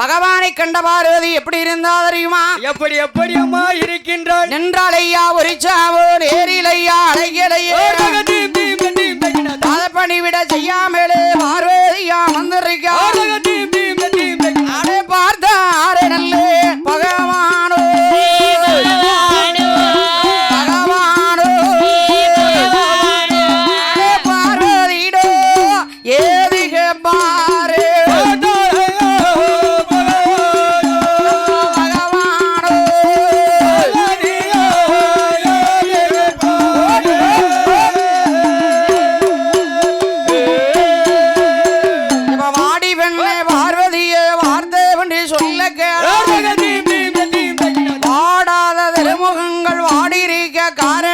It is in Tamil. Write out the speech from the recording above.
பகவானை கண்ட பார்வதி எப்படி இருந்தா தெரியுமா? எப்படி எப்படி அம்மா இருக்கின்றாள்? நின்றால் ஐயா ஒரு சாவோ நேரில் ஐயா அழகியலையே பணிவிட செய்யாமலே ஆடாத திருமுகங்கள் வாடிரிக்க கார